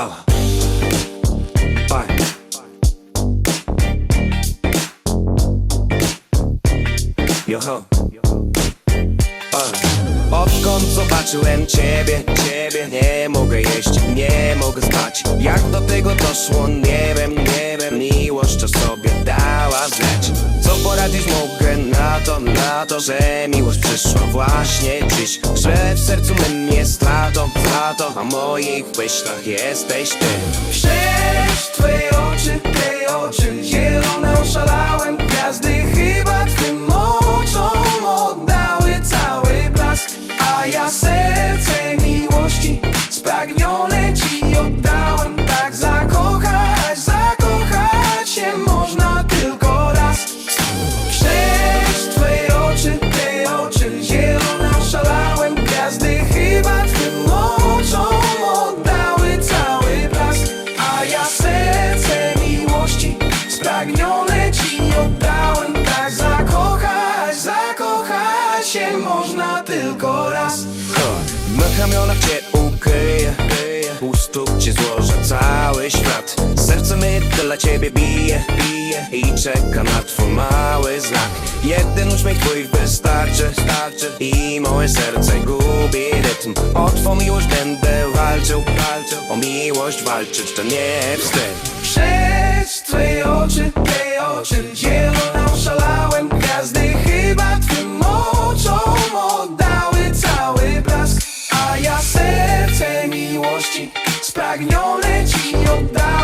Bye. Joho. Odkąd zobaczyłem ciebie, ciebie Nie mogę jeść, nie mogę spać Jak do tego doszło, nie wiem, poradzić mogę na to, na to Że miłość przyszła właśnie dziś. Że w sercu mym jest lato, lato A moich myślach jesteś ty. Przecież twoje oczy raz. W ramionach cię ukryję. U stóp cię złożę cały świat. Serce my dla ciebie bije, bije I czeka na twój mały znak. Jeden uśmiech twój wystarczy, starczy I moje serce gubi rytm. O twą miłość będę walczył, walczył. O miłość walczyć to nie wstyd spragnione ci oddałem